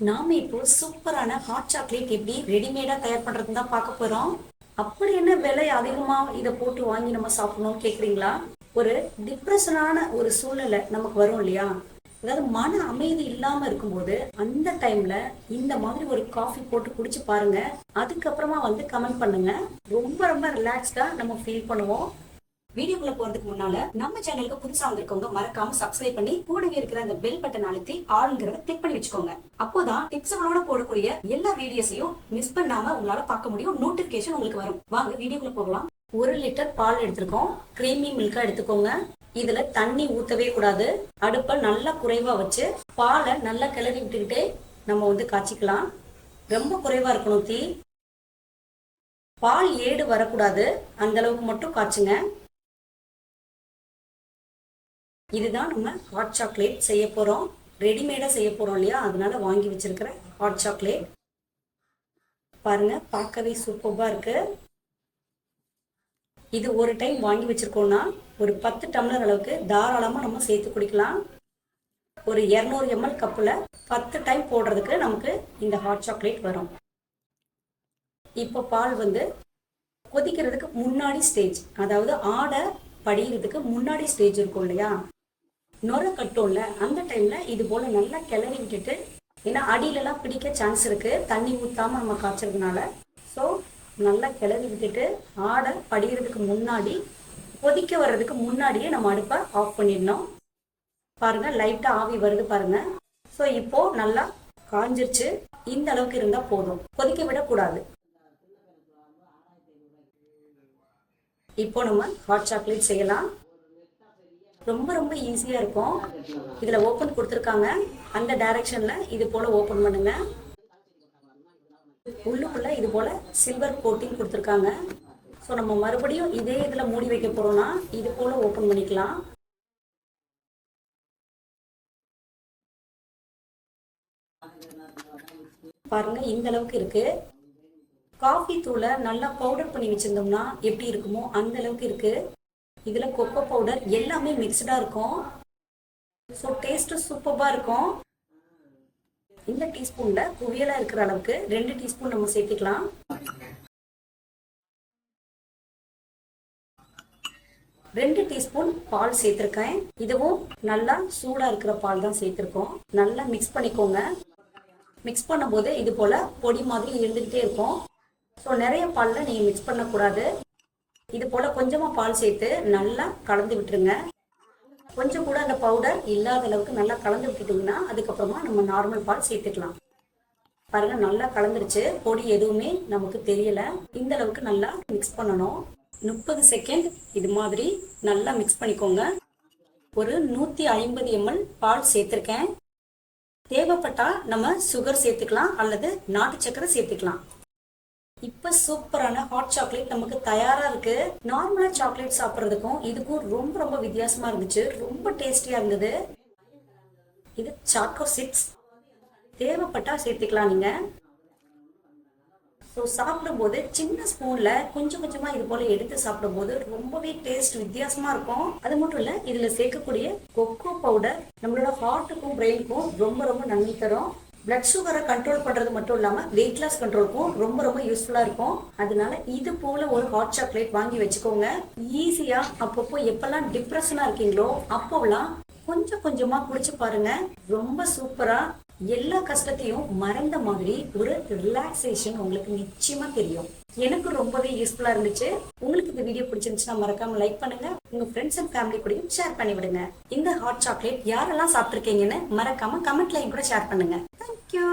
நாம இப்போ சூப்பரான ஹாட் சாக்லேட் எப்படி ரெடிமேடா தயார் பண்றதுன்னு தான் பார்க்க போறோம். அப்படி என்ன விலை அதிகமா இதை போட்டு வாங்கி நம்ம சாப்பிடணும் கேக்குறீங்களா? ஒரு டிப்ரெஷனான ஒரு சூழ்நிலை நமக்கு வரும் இல்லையா? அதாவது மன அமைதி இல்லாம இருக்கும்போது அந்த டைம்ல இந்த மாதிரி ஒரு காஃபி போட்டு குடிச்சு பாருங்க. அதுக்கப்புறமா வந்து கமெண்ட் பண்ணுங்க. ரொம்ப ரொம்ப ரிலாக்ஸ்டா நம்ம ஃபீல் பண்ணுவோம். வீடியோக்குள்ள போறதுக்கு முன்னால நம்ம சேனலுக்கு புதுசா வந்திருக்கவங்க மறக்காம சப்ஸ்கிரைப் பண்ணி கூடவே இருக்கிற அந்த பெல் பட்டன் அழுத்தி ஆளுங்கிறத கிளிக் பண்ணி வச்சுக்கோங்க. அப்போதான் டிப்ஸ்களோட போடக்கூடிய எல்லா வீடியோஸையும் மிஸ் பண்ணாம உங்களால பார்க்க முடியும் நோட்டிபிகேஷன் உங்களுக்கு வரும். வாங்க வீடியோக்குள்ள போகலாம். ஒரு லிட்டர் பால் எடுத்திருக்கோம். கிரீமி மில்கா எடுத்துக்கோங்க. இதுல தண்ணி ஊத்தவே கூடாது. அடுப்பை நல்லா குறைவா வச்சு பாலை நல்லா கிளறி விட்டுக்கிட்டே நம்ம வந்து காய்ச்சிக்கலாம். ரொம்ப குறைவா இருக்கணும் தீ. பால் ஏடு வரக்கூடாது. அந்த அளவுக்கு மட்டும் காய்ச்சுங்க. இதுதான் நம்ம ஹாட் சாக்லேட் செய்ய போகிறோம் ரெடிமேடாக செய்ய போகிறோம் இல்லையா? அதனால வாங்கி வச்சிருக்கிற ஹாட் சாக்லேட் பாருங்க பார்க்கவே சூப்பர்பா இருக்கு. இது ஒரு டைம் வாங்கி வச்சிருக்கோம்னா ஒரு பத்து டம்ளர் அளவுக்கு தாராளமா நம்ம சேர்த்து குடிக்கலாம். ஒரு இரநூறு எம்எல் கப்பில் பத்து டைம் போடுறதுக்கு நமக்கு இந்த ஹாட் சாக்லேட் வரும். இப்போ பால் வந்து கொதிக்கிறதுக்கு முன்னாடி ஸ்டேஜ் அதாவது ஆடை படிகிறதுக்கு முன்னாடி ஸ்டேஜ் இருக்கும் இல்லையா? நுர கட்டும்ல அந்த டைம்ல இது போல நல்லா கிளறி விட்டுட்டு ஏன்னா அடியிலலாம் பிடிக்க சான்ஸ் இருக்கு. தண்ணி ஊத்தாம நம்ம காய்ச்சறதுனால. ஸோ நல்லா கிளறி விட்டுட்டு ஆடை படிகிறதுக்கு முன்னாடி கொதிக்க வர்றதுக்கு முன்னாடியே நம்ம அடுப்பை ஆஃப் பண்ணிடணும். பாருங்க லைட்டா ஆவி வருது பாருங்க. ஸோ இப்போ நல்லா காஞ்சிருச்சு. இந்த அளவுக்கு இருந்தா போதும். கொதிக்க விடக்கூடாது. இப்போ நம்ம ஹாட் சாக்லேட் செய்யலாம். ரொம்ப ரொம்ப ஈஸியா இருக்கும். இதுல ஓபன் கொடுத்துருக்காங்க. அந்த டைரக்ஷன்ல இது போல ஓபன் பண்ணுங்க. உள்ளுக்குள்ள இது போல சில்வர் கோட்டிங் கொடுத்துருக்காங்க. ஸோ நம்ம மறுபடியும் இதே இதுல மூடி வைக்க போறோம்னா இது போல ஓபன் பண்ணிக்கலாம். பாருங்க இந்த அளவுக்கு இருக்கு. காஃபி தூளை நல்லா பவுடர் பண்ணி வச்சிருந்தோம்னா எப்படி இருக்குமோ அந்த அளவுக்கு இருக்கு. இதுல கொக்கோ பவுடர் எல்லாமே மிக்ஸ்டா இருக்கும். ஸோ டேஸ்ட் சூப்பர்பா இருக்கும். இந்த டீஸ்பூன்ல குவியலா இருக்கிற அளவுக்கு ரெண்டு டீஸ்பூன் நம்ம சேர்த்துக்கலாம். ரெண்டு டீஸ்பூன் பால் சேர்த்திருக்கேன். இதுவும் நல்லா சூடா இருக்கிற பால் தான் சேர்த்திருக்கோம். நல்லா மிக்ஸ் பண்ணிக்கோங்க. மிக்ஸ் பண்ணும்போது இது போல பொடி மாதிரி இருந்துகிட்டே இருக்கும். ஸோ நிறைய பாலில் நீங்கள் மிக்ஸ் பண்ணக்கூடாது. இது போல கொஞ்சமா பால் சேர்த்து நல்லா கலந்து விட்டுருங்க. கொஞ்சம் கூட அந்த பவுடர் இல்லாத அளவுக்கு நல்லா கலந்து விட்டுட்டீங்கன்னா அதுக்கப்புறமா நம்ம நார்மல் பால் சேர்த்துக்கலாம். பாருங்க நல்லா கலந்துருச்சு. பொடி எதுவுமே நமக்கு தெரியல. இந்த அளவுக்கு நல்லா மிக்ஸ் பண்ணணும். முப்பது செகண்ட் இது மாதிரி நல்லா மிக்ஸ் பண்ணிக்கோங்க. ஒரு நூத்தி ஐம்பது எம்எல் பால் சேர்த்திருக்கேன். தேவைப்பட்டா நம்ம சுகர் சேர்த்துக்கலாம் அல்லது நாட்டு சக்கரை சேர்த்துக்கலாம். இப்ப சூப்பரான ஹாட் சாக்லேட் நமக்கு தயாரா இருக்கு. நார்மலா சாக்லேட் சாப்பிட்றதுக்கும் இதுக்கும் ரொம்ப ரொம்ப வித்தியாசமா இருந்துச்சு. ரொம்ப டேஸ்டியா இருந்தது. இது சாக்கோ சிக்ஸ் தேவைப்பட்டா சேர்த்துக்கலாம் நீங்க. ஸோ சாப்பிடும்போது சின்ன ஸ்பூன்ல கொஞ்சம் கொஞ்சமா இது போல எடுத்து சாப்பிடும்போது ரொம்பவே டேஸ்ட் வித்தியாசமா இருக்கும். அது மட்டும் இல்ல இதுல சேர்க்கக்கூடிய கொக்கோ பவுடர் நம்மளோட ஹார்ட்டுக்கும் பிரெயினுக்கும் ரொம்ப ரொம்ப நன்மை தரும். பிளட் சுகரை கண்ட்ரோல் பண்றது மட்டும் இல்லாம வெயிட் லாஸ் கண்ட்ரோலுக்கும் ரொம்ப ரொம்ப யூஸ்ஃபுல்லா இருக்கும். அதனால இது போல ஒரு ஹாட் சாக்லேட் வாங்கி வச்சுக்கோங்க. ஈஸியா அப்பப்போ எப்பெல்லாம் டிப்ரெஷனா இருக்கீங்களோ அப்போலாம் கொஞ்சம் கொஞ்சமா குடிச்சு பாருங்க. ரொம்ப சூப்பரா எல்லா கஷ்டத்தையும் மறந்த மாதிரி ஒரு ரிலாக்ஸேஷன் உங்களுக்கு நிச்சயமா தெரியும். எனக்கு ரொம்பவே யூஸ்ஃபுல்லா இருந்துச்சு. உங்களுக்கு இந்த வீடியோ பிடிச்சிருந்துச்சுன்னா மறக்காம லைக் பண்ணுங்க. உங்க ஃப்ரெண்ட்ஸ் அண்ட் ஃபேமிலி கூடயும் ஷேர் பண்ணி விடுங்க இந்த ஹாட் சாக்லேட் யாரெல்லாம் சாப்பிட்ருக்கீங்கன்னு மறக்காம கமெண்ட்லையும் கூட ஷேர் பண்ணுங்க. தேங்க்யூ